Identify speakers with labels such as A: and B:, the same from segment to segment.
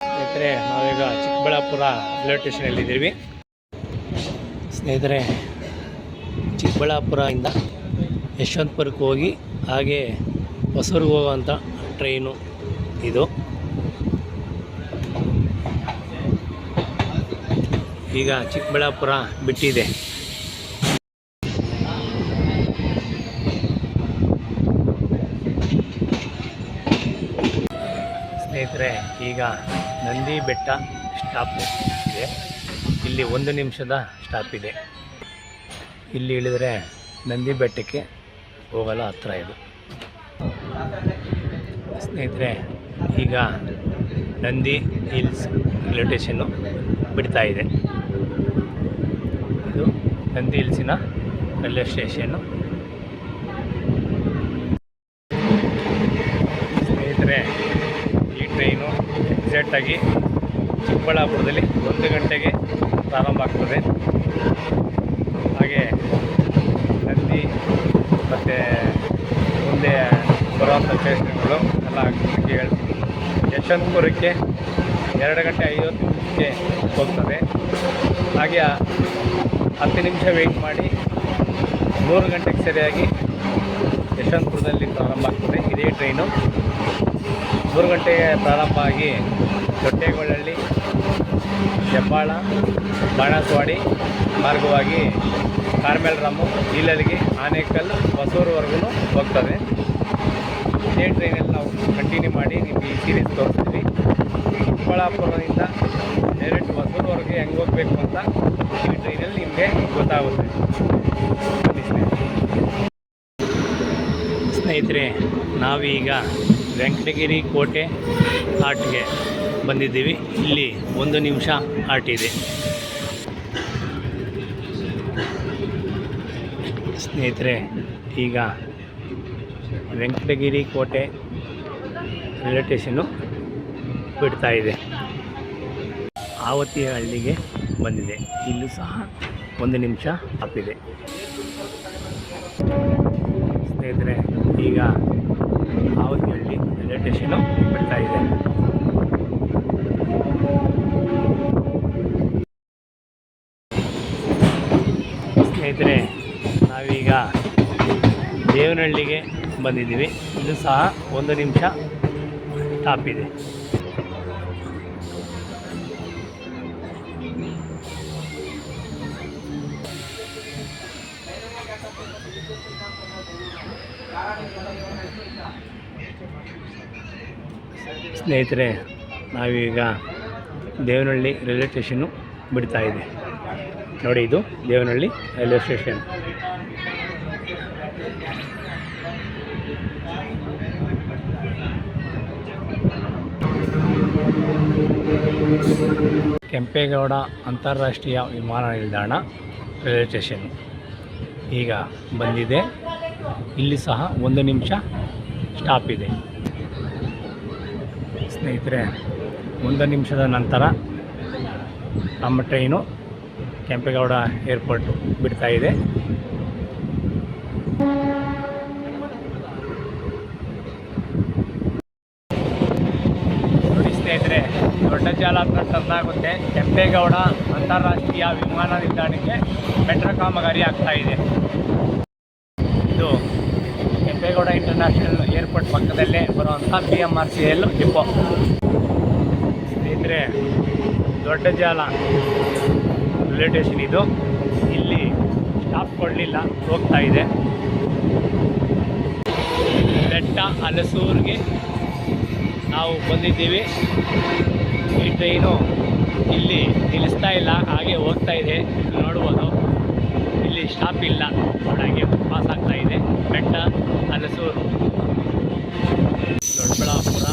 A: ಸ್ನೇಹಿತರೆ, ನಾವೀಗ ಚಿಕ್ಕಬಳ್ಳಾಪುರ ರೈಲ್ವೆ ಸ್ಟೇಷನಲ್ಲಿದ್ದೀವಿ ಸ್ನೇಹಿತರೆ, ಚಿಕ್ಕಬಳ್ಳಾಪುರದಿಂದ ಯಶವಂತಪುರಕ್ಕೆ ಹೋಗಿ ಹಾಗೆ ಹೊಸೂರಿಗೆ ಹೋಗುವಂಥ ಟ್ರೈನು ಇದು. ಈಗ ಚಿಕ್ಕಬಳ್ಳಾಪುರ ಬಿಟ್ಟಿದೆ. ಸ್ನೇಹಿತರೆ ಈಗ ನಂದಿ ಬೆಟ್ಟ ಸ್ಟಾಪ್ ಇದೆ. ಇಲ್ಲಿ ಒಂದು ನಿಮಿಷದ ಸ್ಟಾಪ್ ಇದೆ. ಇಲ್ಲಿ ಇಳಿದರೆ ನಂದಿ ಬೆಟ್ಟಕ್ಕೆ ಹೋಗಲು ಹತ್ರ ಇದು. ಸ್ನೇಹಿತರೆ, ಈಗ ನಂದಿ ಹಿಲ್ಸ್ ರೈಲ್ವೆ ಸ್ಟೇಷನ್ನು ಬಿಡ್ತಾ ಇದೆ. ಇದು ನಂದಿ ಹಿಲ್ಸಿನ ರೈಲ್ವೆ ಸ್ಟೇಷನ್ನು ಸ್ನೇಹಿತರೆ ಈ ಟ್ರೈನು ಎಕ್ಸಾಕ್ಟಾಗಿ ಚಿಕ್ಕಬಳ್ಳಾಪುರದಲ್ಲಿ ಒಂದು ಗಂಟೆಗೆ ಪ್ರಾರಂಭ ಆಗ್ತದೆ. ಹಾಗೆ ನಂದಿ ಮತ್ತು ಮುಂದೆ ಬರುವಂಥ ಸ್ಟೇಷನ್ಗಳು ಎಲ್ಲ ಹೇಳ್ತೀನಿ. ಯಶವಂತಪುರಕ್ಕೆ ಎರಡು ಗಂಟೆ ಐವತ್ತು ನಿಮಿಷಕ್ಕೆ ಹೋಗ್ತದೆ. ಹಾಗೆ ಹತ್ತು ನಿಮಿಷ ವೆಯ್ಟ್ ಮಾಡಿ ಮೂರು ಗಂಟೆಗೆ ಸರಿಯಾಗಿ ಯಶವಂತಪುರದಲ್ಲಿ ಪ್ರಾರಂಭ ಆಗ್ತದೆ. ಇದೇ ಟ್ರೈನು ಮೂರು ಗಂಟೆಗೆ ಪ್ರಾರಂಭ ಆಗಿ ದೊಡ್ಡೇಗೊಳ್ಳಳ್ಳಿ ಹೆಬ್ಬಾಳ, ಬಾಣಸವಾಡಿ, ಮಾರ್ಗವಾಗಿ ಕಾರ್ಮೆಲ್ ರಾಮು ಇಲ್ಲಲ್ಲಿಗೆ ಆನೇಕಲ್, ಹೊಸೂರುವರೆಗೂ ಹೋಗ್ತದೆ ಇದೇ ಟ್ರೈನಲ್ಲಿ ನಾವು ಕಂಟಿನ್ಯೂ ಮಾಡಿ ನಿಮಗೆ ಈ ಸೀರೀಸ್ ತೋರಿಸ್ತೀವಿ ಚಿಕ್ಕಬಳ್ಳಾಪುರದಿಂದ ಡೈರೆಕ್ಟ್ ಹೊಸೂರುವರೆಗೆ ಹೆಂಗೆ ಹೋಗಬೇಕು ಅಂತ ಈ ಟ್ರೈನಲ್ಲಿ ನಿಮಗೆ ಗೊತ್ತಾಗುತ್ತೆ. ಸ್ನೇಹಿತರೆ, ನಾವೀಗ ವೆಂಕಟಗಿರಿ ಕೋಟೆ ಆರ್ಟ್ಗೆ ಬಂದಿದ್ದೀವಿ. ಇಲ್ಲಿ ಒಂದು ನಿಮಿಷ ಆರ್ಟ್ ಇದೆ. ಸ್ನೇಹಿತರೆ, ಈಗ ವೆಂಕಟಗಿರಿ ಕೋಟೆ ರೈಲ್ವೆ ಸ್ಟೇಷನ್ನು ಬಿಡ್ತಾ ಇದೆ. ಆವತಿಯ ಹಳ್ಳಿಗೆ ಬಂದಿದೆ. ಇಲ್ಲೂ ಸಹ ಒಂದು ನಿಮಿಷ ಆಪಿದೆ ಸ್ನೇಹಿತರೆ, ಈಗ ಸ್ಟೇಷನು ಬಿಡ್ತಾ ಇದೆ. ಸ್ನೇಹಿತರೆ ನಾವೀಗ ದೇವನಹಳ್ಳಿಗೆ ಬಂದಿದ್ದೀವಿ. ಇದು ಸಹ ಒಂದು ನಿಮಿಷ ಸ್ಟಾಪ್ ಇದೆ. ಸ್ನೇಹಿತರೆ, ನಾವೀಗ ದೇವನಹಳ್ಳಿ ರೈಲ್ವೆ ಸ್ಟೇಷನ್ನು ಬಿಡ್ತಾ ಇದೆ ನೋಡಿ ಇದು ದೇವನಹಳ್ಳಿ ರೈಲ್ವೆ ಸ್ಟೇಷನ್. ಕೆಂಪೇಗೌಡ ಅಂತಾರಾಷ್ಟ್ರೀಯ ವಿಮಾನ ನಿಲ್ದಾಣ ರೈಲ್ವೆ ಸ್ಟೇಷನ್. ಈಗ ಬಂದಿದೆ. ಇಲ್ಲಿ ಸಹ ಒಂದು ನಿಮಿಷ ಸ್ಟಾಪ್ ಇದೆ. ಸ್ನೇಹಿತರೆ, ಒಂದು ನಿಮಿಷದ ನಂತರ ನಮ್ಮ ಟ್ರೈನು ಕೆಂಪೇಗೌಡ ಏರ್ಪೋರ್ಟ್ ಬಿಡ್ತಾ ಇದೆ. ಸ್ನೇಹಿತರೆ ದೊಡ್ಡ ಜಾಲ ಹತ್ರ ಟರ್ನ್ ಆಗುತ್ತೆ ಕೆಂಪೇಗೌಡ ಅಂತಾರಾಷ್ಟ್ರೀಯ ವಿಮಾನ ನಿಲ್ದಾಣಕ್ಕೆ ಮೆಟ್ರೋ ಕಾಮಗಾರಿ ಆಗ್ತಾ ಇದು. ಕೆಂಪೇಗೌಡ ಇಂಟರ್ನ್ಯಾಷನಲ್ ಏರ್ಪೋರ್ಟ್ ಪಕ್ಕದಲ್ಲೇ ಬರುವಂಥ B M R C L depot ಸ್ನೇಹಿತರೆ, ದೊಡ್ಡ ಜಾಲ. ರೈಲ್ವೆ ಸ್ಟೇಷನ್ ಇದು. ಇಲ್ಲಿ ಸ್ಟಾಪ್ ಕೊಡಲಿಲ್ಲ, ಹೋಗ್ತಾ ಇದೆ. ಬೆಟ್ಟ, ಹಲಸೂರಿಗೆ ನಾವು ಬಂದಿದ್ದೀವಿ. ಈ ಟ್ರೈನು ಇಲ್ಲಿ ನಿಲ್ಲಿಸ್ತಾ ಇಲ್ಲ, ಹಾಗೆ ಹೋಗ್ತಾ ಇದೆ. ನೋಡ್ಬೋದು. ಸ್ಟಾಪ್ ಇಲ್ಲ ಹಾಗೆ ಪಾಸ್ ಆಗ್ತಾ ಇದೆ. ಬೆಟ್ಟ ಹಲಸೂರು ದೊಡ್ಡಬಳ್ಳಾಪುರ,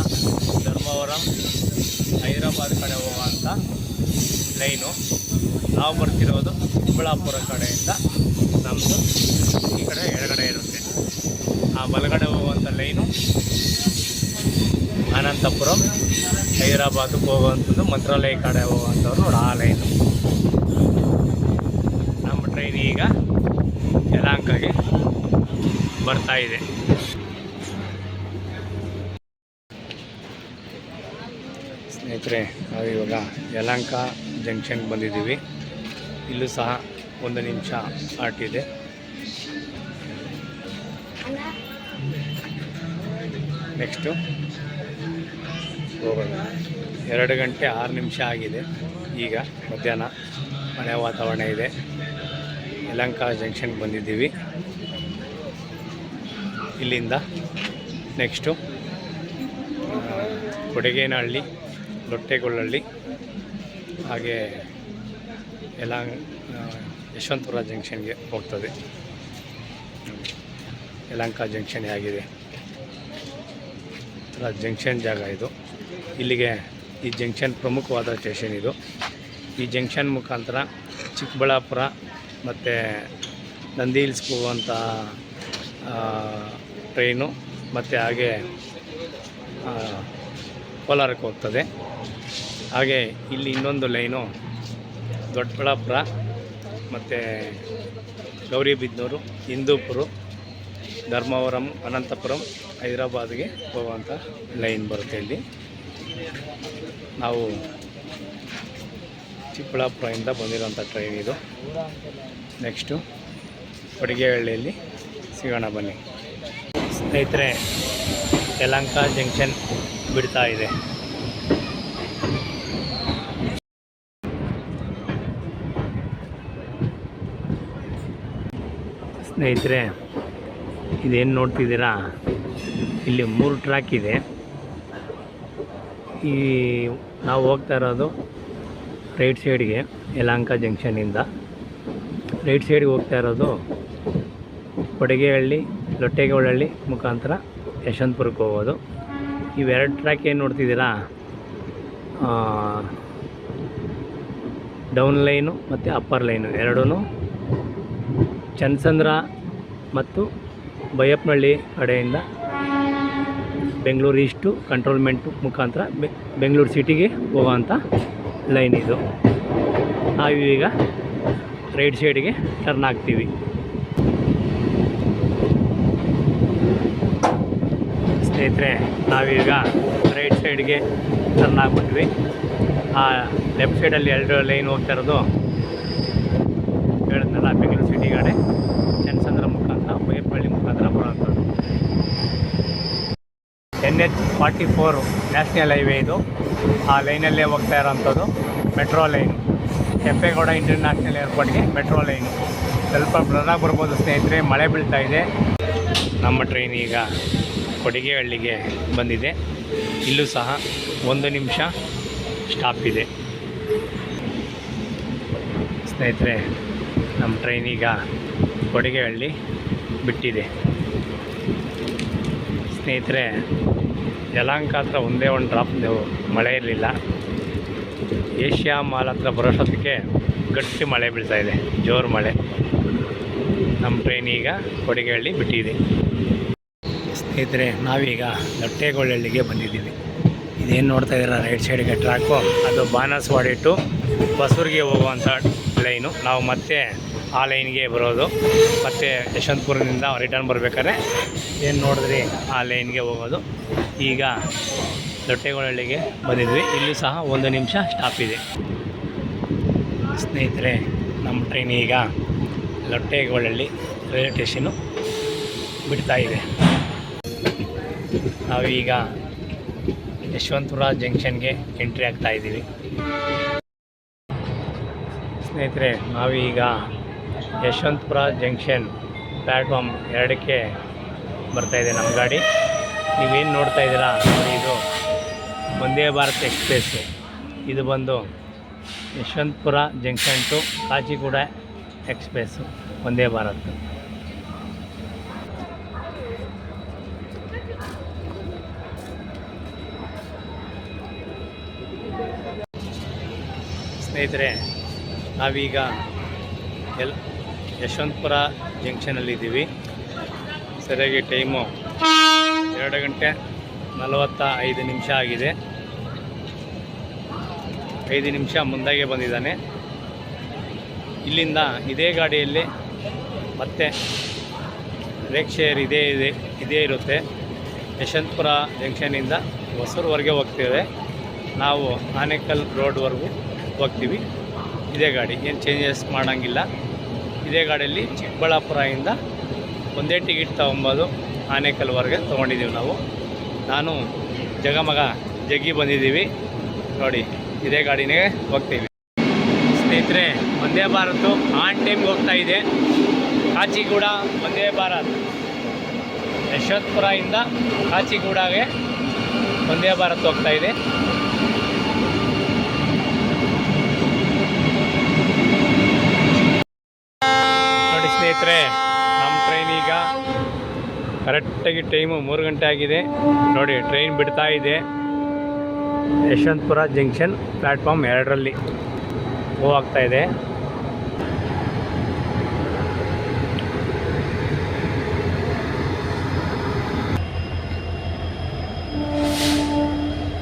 A: ಧರ್ಮವರಂ, ಹೈದರಾಬಾದ್ ಕಡೆ ಹೋಗುವಂಥ ಲೈನು ನಾವು ಬರ್ತಿರೋದು ಚಿಕ್ಕಬಳ್ಳಾಪುರ ಕಡೆಯಿಂದ ನಮ್ಮದು ಈ ಕಡೆ ಎಡಗಡೆ ಇರುತ್ತೆ. ಆ ಬಲಗಡೆ ಹೋಗುವಂಥ ಲೈನು ಅನಂತಪುರಂ, ಹೈದರಾಬಾದ್ಗೆ ಹೋಗುವಂಥದ್ದು ಮಂತ್ರಾಲಯ ಕಡೆ ಹೋಗುವಂಥವ್ರು ನೋಡಿ ಆ ಲೈನು ಟ್ರೈನ್ ಈಗ ಯಲಹಂಕಗೆ ಬರ್ತಾ ಇದೆ. ಸ್ನೇಹಿತರೆ, ನಾವು ಇವಾಗ ಯಲಾಂಕ ಜಂಕ್ಷನ್ಗೆ ಬಂದಿದ್ದೀವಿ. ಇಲ್ಲೂ ಸಹ ಒಂದು ನಿಮಿಷ ಆಟಿದೆ ನೆಕ್ಸ್ಟು ಹೋಗೋಣ. ಎರಡು ಗಂಟೆ ಆರು ನಿಮಿಷ ಆಗಿದೆ. ಈಗ ಮಧ್ಯಾಹ್ನ ಮನೆ ವಾತಾವರಣ ಇದೆ. ಯಲಂಕ ಜಂಕ್ಷನ್ಗೆ ಬಂದಿದ್ದೀವಿ. ಇಲ್ಲಿಂದ ನೆಕ್ಸ್ಟು ಕೊಡಗೇನಹಳ್ಳಿ ಲೊಟ್ಟೆಗೊಳ್ಳಹಳ್ಳಿ ಹಾಗೆ ಎಲ್ಲ ಯಶವಂತಪುರ ಜಂಕ್ಷನ್ಗೆ ಹೋಗ್ತದೆ. ಯಲಂಕ ಜಂಕ್ಷನ್ ಆಗಿದೆ ಥರ ಜಂಕ್ಷನ್ ಜಾಗ ಇದು. ಇಲ್ಲಿಗೆ ಈ ಜಂಕ್ಷನ್ ಪ್ರಮುಖವಾದ ಸ್ಟೇಷನ್ ಇದು. ಈ ಜಂಕ್ಷನ್ ಮುಖಾಂತರ ಚಿಕ್ಕಬಳ್ಳಾಪುರ ಮತ್ತು ನಂದಿ ಹಿಲ್ಸ್ಗೆ ಹೋಗುವಂಥ ಟ್ರೈನು ಮತ್ತು ಹಾಗೆ ಕೋಲಾರಕ್ಕೆ ಹೋಗ್ತದೆ. ಹಾಗೆ ಇಲ್ಲಿ ಇನ್ನೊಂದು ಲೈನು, ದೊಡ್ಡಬಳ್ಳಾಪುರ ಮತ್ತು ಗೌರಿಬಿದ್ನೂರು, ಹಿಂದೂಪುರ, ಧರ್ಮವರಂ, ಅನಂತಪುರಂ, ಹೈದರಾಬಾದ್ಗೆ ಹೋಗುವಂಥ ಲೈನ್ ಬರುತ್ತೆ ಇಲ್ಲಿ. ನಾವು ಚಿಕ್ಕಬಳ್ಳಾಪುರದಿಂದ ಬಂದಿರೋಂಥ ಟ್ರೈನ್ ಇದು. ನೆಕ್ಸ್ಟು ಕೊಡಿಗೆಹಳ್ಳಿಯಲ್ಲಿ ಸಿಗೋಣ ಬನ್ನಿ. ಸ್ನೇಹಿತರೆ, ಯಲಂಕ ಜಂಕ್ಷನ್ ಬಿಡ್ತಾ ಇದೆ. ಸ್ನೇಹಿತರೆ, ಇದೇನು ನೋಡ್ತಿದ್ದೀರಾ? ಇಲ್ಲಿ ಮೂರು ಟ್ರ್ಯಾಕ್ ಇದೆ. ಈ ನಾವು ಹೋಗ್ತಾ ಇರೋದು ರೈಟ್ ಸೈಡ್ಗೆ ಯಲಹಂಕ ಜಂಕ್ಷನಿಂದ ರೈಟ್ ಸೈಡ್ಗೆ ಹೋಗ್ತಾ ಇರೋದು ಕೊಡಗೇಹಳ್ಳಿ, ಲೊಟ್ಟೆಗೌಡಹಳ್ಳಿ ಮುಖಾಂತರ ಯಶವಂತಪುರಕ್ಕೆ ಹೋಗೋದು. ಇವೆರಡು ಟ್ರ್ಯಾಕ್ ಏನು ನೋಡ್ತಿದ್ದೀರಾ? ಡೌನ್ ಲೈನು ಮತ್ತು ಅಪ್ಪರ್ ಲೈನು ಎರಡೂ ಚನ್ಸಂದ್ರ ಮತ್ತು ಬೈಯಪ್ಪನಹಳ್ಳಿ ಕಡೆಯಿಂದ ಬೆಂಗಳೂರು ಈಸ್ಟು ಕಂಟ್ರೋಲ್ಮೆಂಟು ಮುಖಾಂತರ ಬೆಂಗಳೂರು ಸಿಟಿಗೆ ಹೋಗೋವಂಥ ಲೈನ್ ಇದು. ನಾವೀಗ ರೈಟ್ ಸೈಡ್ಗೆ ಟರ್ನ್ ಆಗ್ತೀವಿ. ಸ್ನೇಹಿತರೆ, ನಾವೀಗ ರೈಟ್ ಸೈಡ್ಗೆ ಟರ್ನ್ ಆಗ್ಬಿಟ್ವಿ. ಆ ಲೆಫ್ಟ್ ಸೈಡಲ್ಲಿ ಎರಡು ಲೈನ್ ಹೋಗ್ತಾ ಇರೋದು. ಹೇಳಿದ್ನಲ್ಲ ಬೆಂಗಳೂರು ಸಿಟಿ ಕಡೆ ಚನ್ನಸಂದ್ರ ಮುಖಾಂತರ ಬೈಯಪ್ಪಳ್ಳಿ ಮುಖಾಂತರ ಬರುವಂಥದ್ದು N H forty four national highway ಇದು. ಆ ಲೈನಲ್ಲೇ ಹೋಗ್ತಾ ಇರೋಂಥದ್ದು. ಮೆಟ್ರೋ ಲೈನ್ ಕೆಂಪೇಗೌಡ ಇಂಟರ್ನ್ಯಾಷನಲ್ ಏರ್ಪೋರ್ಟ್ಗೆ ಮೆಟ್ರೋ ಲೈನ್ ಸ್ವಲ್ಪ ಬ್ಲರಾಗಿ ಬರ್ಬೋದು ಸ್ನೇಹಿತರೆ, ಮಳೆ ಬೀಳ್ತಾ ಇದೆ. ನಮ್ಮ ಟ್ರೈನ್ ಈಗ ಕೊಡಿಗೆಹಳ್ಳಿಗೆ ಬಂದಿದೆ. ಇಲ್ಲೂ ಸಹ ಒಂದು ನಿಮಿಷ ಸ್ಟಾಪ್ ಇದೆ. ಸ್ನೇಹಿತರೆ, ನಮ್ಮ ಟ್ರೈನ್ ಈಗ ಕೊಡಿಗೆಹಳ್ಳಿ ಬಿಟ್ಟಿದೆ. ಸ್ನೇಹಿತರೆ ಯಲಹಂಕ ಹತ್ರ ಒಂದೇ ಒಂದು ಡ್ರಾಪ್ ಮಳೆ ಇರಲಿಲ್ಲ. ಏಷ್ಯಾ ಮಾಲ್ ಹತ್ರ ಬರೋಷ್ಟೊತ್ತಿಗೆ ಗಟ್ಟಿ ಮಳೆ ಬೀಳ್ತಾ ಇದೆ, ಜೋರು ಮಳೆ. ನಮ್ಮ ಟ್ರೈನ್ ಈಗ ಕೊಡಿಗೆಹಳ್ಳಿ ಬಿಟ್ಟಿದೆ. ಸ್ನೇಹಿತರೆ, ನಾವೀಗ ಲೊಟ್ಟೆಗೊಳ್ಳಹಳ್ಳಿಗೆ ಬಂದಿದ್ದೀವಿ. ಇದೇನು ನೋಡ್ತಾ ಇದ್ದೀರಾ, ರೈಟ್ ಸೈಡ್ಗೆ ಟ್ರ್ಯಾಕು? ಅದು ಬಾನಸವಾಡಿ ಟು ಬಸೂರಿಗೆ ಹೋಗುವಂಥ ಲೈನು. ನಾವು ಮತ್ತೆ ಆ ಲೈನ್ಗೆ ಬರೋದು. ಮತ್ತು ಯಶವಂತಪುರದಿಂದ ರಿಟರ್ನ್ ಬರಬೇಕಾದ್ರೆ ಏನು ನೋಡಿದ್ರಿ? ಆ ಲೈನ್ಗೆ ಹೋಗೋದು. ಈಗ ಲೊಟ್ಟೆಗೊಳ್ಳಹಳ್ಳಿಗೆ ಬಂದಿದ್ವಿ. ಇಲ್ಲೂ ಸಹ ಒಂದು ನಿಮಿಷ ಸ್ಟಾಪ್ ಇದೆ. ಸ್ನೇಹಿತರೆ ನಮ್ಮ ಟ್ರೈನ್ ಈಗ ಲೊಟ್ಟೆಗೊಳ್ಳಿ ರೈಲ್ವೆ ಸ್ಟೇಷನು ಬಿಡ್ತಾ ಇದೆ. ನಾವೀಗ ಯಶವಂತಪುರ ಜಂಕ್ಷನ್ಗೆ ಎಂಟ್ರಿ ಆಗ್ತಾ ಇದ್ದೀವಿ. ಸ್ನೇಹಿತರೆ, ನಾವೀಗ ಯಶವಂತಪುರ ಜಂಕ್ಷನ್ ಪ್ಲ್ಯಾಟ್ಫಾರ್ಮ್ ಎರಡಕ್ಕೆ ಬರ್ತಾಯಿದೆ ನಮ್ಮ ಗಾಡಿ. ನೀವೇನು ನೋಡ್ತಾ ಇದ್ದೀರಾ ಇದು. ವಂದೇ ಭಾರತ್ ಎಕ್ಸ್ಪ್ರೆಸ್ಸು ಇದು ಬಂದು Yeshwantpur junction to Kacheguda express Vande Bharat. ಸ್ನೇಹಿತರೆ, ನಾವೀಗ ಎಲ್ ಯಶವಂತಪುರ ಜಂಕ್ಷನಲ್ಲಿದ್ದೀವಿ. ಸರಿಯಾಗಿ ಟೈಮು ಎರಡು ಗಂಟೆ ನಲವತ್ತ ಐದು ನಿಮಿಷ ಆಗಿದೆ. ಐದು ನಿಮಿಷ ಮುಂದಾಗೆ ಬಂದಿದ್ದಾನೆ. ಇಲ್ಲಿಂದ ಇದೇ ಗಾಡಿಯಲ್ಲಿ ಮತ್ತೆ ರೇಕ್ಷೆಯರ್ ಇದೇ ಇದೆ, ಇದೇ ಇರುತ್ತೆ. ಯಶವಂತಪುರ ಜಂಕ್ಷನಿಂದ ಹೊಸೂರ್ವರೆಗೆ ಹೋಗ್ತೇವೆ ನಾವು ಆನೇಕಲ್ ರೋಡ್ವರೆಗೂ ಹೋಗ್ತೀವಿ. ಇದೇ ಗಾಡಿ, ಏನು ಚೇಂಜಸ್ ಮಾಡೋಂಗಿಲ್ಲ. ಇದೇ ಗಾಡಿಯಲ್ಲಿ ಚಿಕ್ಕಬಳ್ಳಾಪುರದಿಂದ ಒಂದೇ ಟಿಕೆಟ್ ತೊಗೊಬೋದು ಆನೇಕಲ್ವರೆಗೆ ತೊಗೊಂಡಿದ್ದೀವಿ ನಾವು. ನಾನು ಜಗಮಗ ಜಗ್ಗಿ ಬಂದಿದ್ದೀವಿ. ನೋಡಿ, ಇದೇ ಗಾಡಿನೇ ಹೋಗ್ತೀವಿ. ಸ್ನೇಹಿತರೆ ಒಂದೇ ಭಾರತ್ ಆನ್ ಟೈಮ್ಗೆ ಹೋಗ್ತಾ ಇದೆ. ಕಾಚಿಗೂಡ ಒಂದೇ ಭಾರತ್. ಯಶವಂತಪುರದಿಂದ ಕಾಚಿಗೂಡಗೆ ಒಂದೇ ಭಾರತ್ ಹೋಗ್ತಾ ಇದೆ ನೋಡಿ ಸ್ನೇಹಿತರೆ ನಮ್ಮ ಟ್ರೈನ್ ಈಗ ಕರೆಕ್ಟಾಗಿ ಟೈಮು ಮೂರು ಗಂಟೆ ಆಗಿದೆ. ನೋಡಿ ಟ್ರೈನ್ ಬಿಡ್ತಾ ಇದೆ. ಯಶವಂತಪುರ ಜಂಕ್ಷನ್ ಪ್ಲ್ಯಾಟ್ಫಾರ್ಮ್ ಎರಡರಲ್ಲಿ ಹೋಗ್ತಾ ಇದೆ.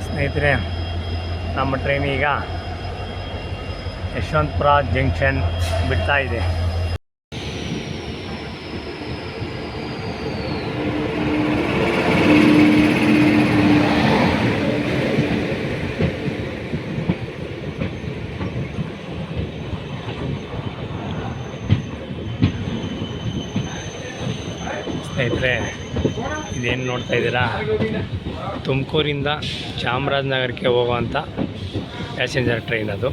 A: ಸ್ನೇಹಿತರೆ, ನಮ್ಮ ಟ್ರೈನ್ ಈಗ ಯಶವಂತಪುರ ಜಂಕ್ಷನ್ ಬಿಡ್ತಾ ಇದೆ. ಸ್ನೇಹಿತರೆ ಇದೇನು ನೋಡ್ತಾ ಇದ್ದೀರಾ? ತುಮಕೂರಿಂದ ಚಾಮರಾಜನಗರಕ್ಕೆ ಹೋಗುವಂಥ ಪ್ಯಾಸೆಂಜರ್ ಟ್ರೈನ್ ಅದು.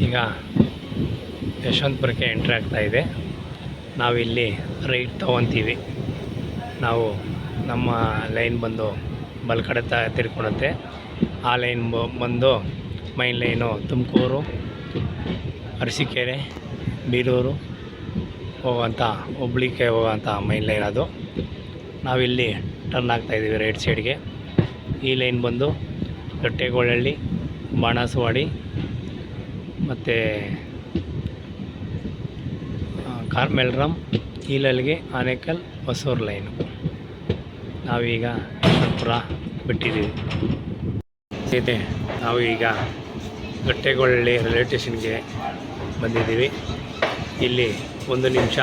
A: ಈಗ ಯಶವಂತಪುರಕ್ಕೆ ಎಂಟ್ರಿ ಆಗ್ತಾ ಇದೆ. ನಾವಿಲ್ಲಿ ರೈಟ್ ತೊಗೊತೀವಿ. ನಾವು ನಮ್ಮ ಲೈನ್ ಬಂದು ಬಲ್ಕಡೆ ತ ತಿರ್ಕೊಳುತ್ತೆ ಆ ಲೈನ್ ಬಂದು ಮೈನ್ ಲೈನು ತುಮಕೂರು, ಅರಸೀಕೆರೆ, ಬೀರೂರು ಹೋಗುವಂಥ ಹುಬ್ಳಿಗೆ ಹೋಗುವಂಥ ಮೈನ್ ಲೈನ್ ಅದು ನಾವಿಲ್ಲಿ ಟರ್ನ್ ಆಗ್ತಾಯಿದ್ದೀವಿ ರೈಟ್ ಸೈಡ್ಗೆ ಈ ಲೈನ್ ಬಂದು ದೊಟ್ಟೆಗೋಳಹಳ್ಳಿ ಬಾಣಸವಾಡಿ ಮತ್ತು ಕಾರ್ಮೆಲ್ರಾಮ್ ಈಲಲ್ಗೆ ಆನೇಕಲ್, ಹೊಸೂರು ಲೈನು ನಾವೀಗ ಯಶವಂತಪುರ ಬಿಟ್ಟಿದ್ದೀವಿ. ನಾವು ಈಗ ಗಟ್ಟೆಗೊಳ್ಳಿ ರೈಲ್ವೆ ಸ್ಟೇಷನ್ಗೆ ಬಂದಿದ್ದೀವಿ. ಇಲ್ಲಿ ಒಂದು ನಿಮಿಷ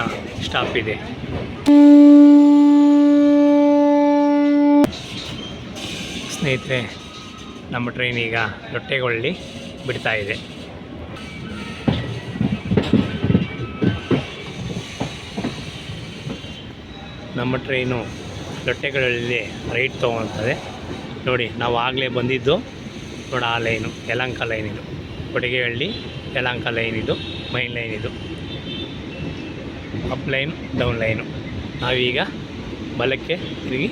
A: ಸ್ಟಾಪ್ ಇದೆ. ಸ್ನೇಹಿತರೆ, ನಮ್ಮ ಟ್ರೈನ್ ಈಗ ರೊಟ್ಟೆಗೊಳ್ಳಿ ಬಿಡ್ತಾ ಇದೆ. ನಮ್ಮ ಟ್ರೈನು ರೊಟ್ಟೆಗಳಲ್ಲಿ ರೈಟ್ ತೊಗೊಳ್ತದೆ. ನೋಡಿ, ನಾವು ಆಗಲೇ ಬಂದಿದ್ದು ನೋಡಿ ಆ ಲೈನು ಯಲಂಕ ಲೈನ್ ಇದು. ಕೊಡಿಗೆಹಳ್ಳಿ ಯಲಂಕ ಲೈನ್ ಇದು ಮೈನ್ ಲೈನ್ ಇದು. Up down line down line ನಾವೀಗ ಬಲಕ್ಕೆ ತಿರುಗಿ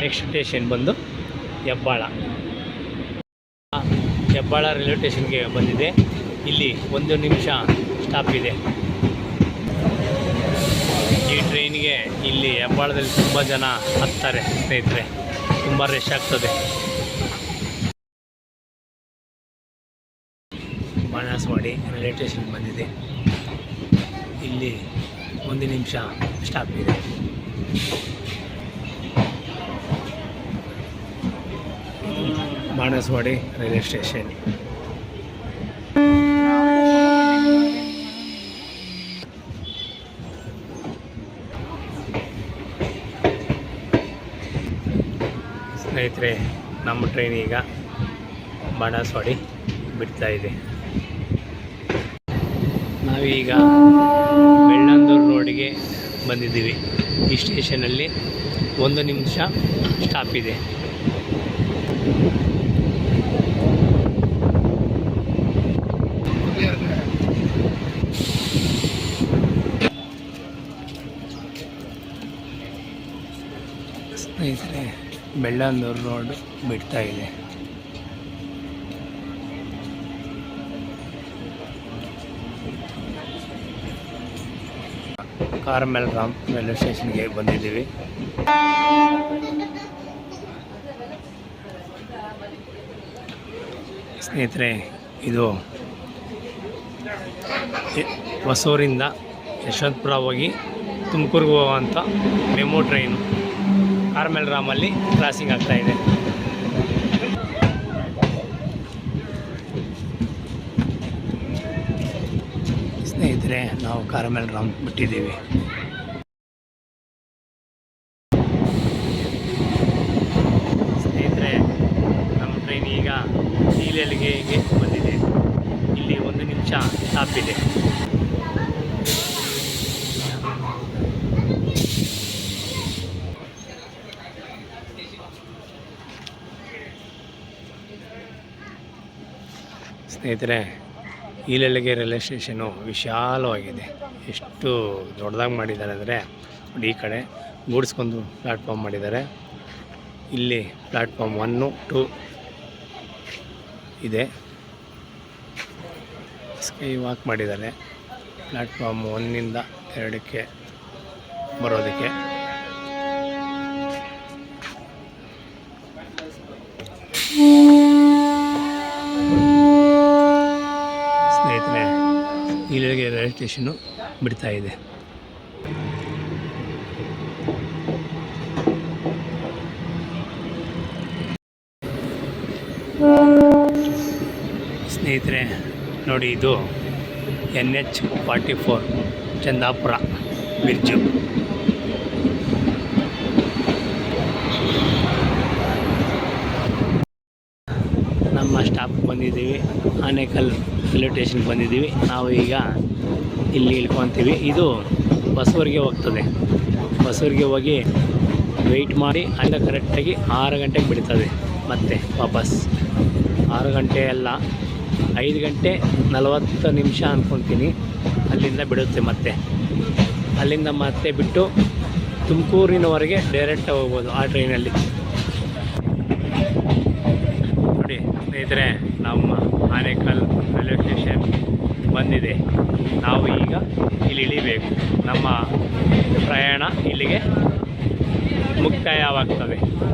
A: ನೆಕ್ಸ್ಟ್ ಸ್ಟೇಷನ್ ಬಂದು ಹೆಬ್ಬಾಳ. ಹೆಬ್ಬಾಳ ರೈಲ್ವೆ ಸ್ಟೇಷನ್ಗೆ ಬಂದಿದೆ. ಇಲ್ಲಿ ಒಂದು ನಿಮಿಷ ಸ್ಟಾಪ್ ಇದೆ. ಈ ಟ್ರೈನ್ಗೆ ಇಲ್ಲಿ ಹೆಬ್ಬಾಳದಲ್ಲಿ ತುಂಬ ಜನ ಹತ್ತಾರೆ ಸ್ನೇಹಿತರೆ. ತುಂಬ ರಶ್ ಆಗ್ತದೆ. ಬಾಣಸವಾಡಿ ರೈಲ್ವೆ ಸ್ಟೇಷನ್ ಬಂದಿದೆ. ಇಲ್ಲಿ ಒಂದು ನಿಮಿಷ ಸ್ಟಾಪ್ ಇದೆ. Banaswadi railway station. ಸ್ನೇಹಿತರೆ, ನಮ್ಮ ಟ್ರೈನ್ ಈಗ ಬಾಣಸವಾಡಿ ಬಿಡ್ತಾ ಇದೆ. ನಾವೀಗ ರೋಡಿಗೆ ಬಂದಿದ್ದೀವಿ. ಈ ಸ್ಟೇಷನಲ್ಲಿ ಒಂದು ನಿಮಿಷ ಸ್ಟಾಪ್ ಇದೆ. ಸ್ನೇಹಿತರೆ ಬೆಳ್ಳಂದೂರು ರೋಡ್ ಬಿಡ್ತಾ ಇದೆ. ಕಾರ್ಮೆಲ್ ರಾಮ್ ರೈಲ್ವೆ ಸ್ಟೇಷನ್ಗೆ ಬಂದಿದ್ದೀವಿ. ಸ್ನೇಹಿತರೆ, ಇದು ಹೊಸೂರಿಂದ ಯಶವಂತಪುರ ಹೋಗಿ ತುಮಕೂರಿಗೆ ಹೋಗುವಂಥ ಮೆಮೋ ಟ್ರೈನು. ಕಾರ್ಮೆಲ್ ರಾಮಲ್ಲಿ ಕ್ರಾಸಿಂಗ್ ಆಗ್ತಾ ಕಾರ ಮೇಲೆ ನಾವು ಬಿಟ್ಟಿದ್ದೀವಿ. ಸ್ನೇಹಿತರೆ ನಮ್ಮ ಟ್ರೈನ್ ಈಗ ಈಲೆಲ್ಗೆಗೆ ಬಂದಿದೆ. ಇಲ್ಲಿ ಒಂದು ನಿಮಿಷ ಸ್ಟಾಪ್ ಇದೆ. ಸ್ನೇಹಿತರೆ ಈಲೆಲ್ಗೆ ರೈಲ್ವೆ ಸ್ಟೇಷನು ವಿಶಾಲವಾಗಿದೆ. ಎಷ್ಟು ದೊಡ್ಡದಾಗಿ ಮಾಡಿದ್ದಾರೆ ಅಂದರೆ ಈ ಕಡೆ ಗೂಡ್ಸ್ಕೊಂಡು ಪ್ಲ್ಯಾಟ್ಫಾರ್ಮ್ ಮಾಡಿದ್ದಾರೆ. ಇಲ್ಲಿ ಪ್ಲ್ಯಾಟ್ಫಾರ್ಮ್ ಒನ್ನು ಟು ಇದೆ. ಸ್ಕೈ ವಾಕ್ ಮಾಡಿದ್ದಾರೆ. ಪ್ಲ್ಯಾಟ್ಫಾರ್ಮ್ ಒನ್ನಿಂದ ಎರಡಕ್ಕೆ ಬರೋದಕ್ಕೆ. ಸ್ಟೇಷನು ಬಿಡ್ತಾ ಇದೆ. ಸ್ನೇಹಿತರೆ, ನೋಡಿ ಇದು N H forty four Chandapura bridge. ನಮ್ಮ ಸ್ಟಾಪ್ ಬಂದಿದ್ದೀವಿ, ಆನೇಕಲ್ ರೈಲ್ವೆ ಸ್ಟೇಷನ್ಗೆ ಬಂದಿದ್ದೀವಿ. ನಾವು ಈಗ ಇಲ್ಲಿ ಇಳ್ಕೊತೀವಿ ಇದು ಬಸವರಿಗೆ ಹೋಗ್ತದೆ. ಬಸವರಿಗೆ ಹೋಗಿ ವೆಯ್ಟ್ ಮಾಡಿ ಅಲ್ಲ ಕರೆಕ್ಟಾಗಿ ಆರು ಗಂಟೆಗೆ ಬಿಡ್ತದೆ ಮತ್ತೆ ವಾಪಸ್. ಆರು ಗಂಟೆ ಅಲ್ಲ, ಐದು ಗಂಟೆ ನಲವತ್ತು ನಿಮಿಷ ಅಂದ್ಕೊತೀನಿ ಅಲ್ಲಿಂದ ಬಿಡುತ್ತೆ ಮತ್ತೆ. ಅಲ್ಲಿಂದ ಮತ್ತೆ ಬಿಟ್ಟು ತುಮಕೂರಿನವರೆಗೆ ಡೈರೆಕ್ಟಾಗಿ ಹೋಗ್ಬೋದು ಆ ಟ್ರೈನಲ್ಲಿ ನೋಡಿ ಸ್ನೇಹಿತರೆ, ನಮ್ಮ ಆನೇಕಲ್ ರೈಲ್ವೆ ಸ್ಟೇಷನ್ ಬಂದಿದೆ. ನಾವು ಈಗ ಇಲ್ಲಿ ಇಳಿಬೇಕು. ನಮ್ಮ ಪ್ರಯಾಣ ಇಲ್ಲಿಗೆ ಮುಕ್ತಾಯವಾಗ್ತದೆ.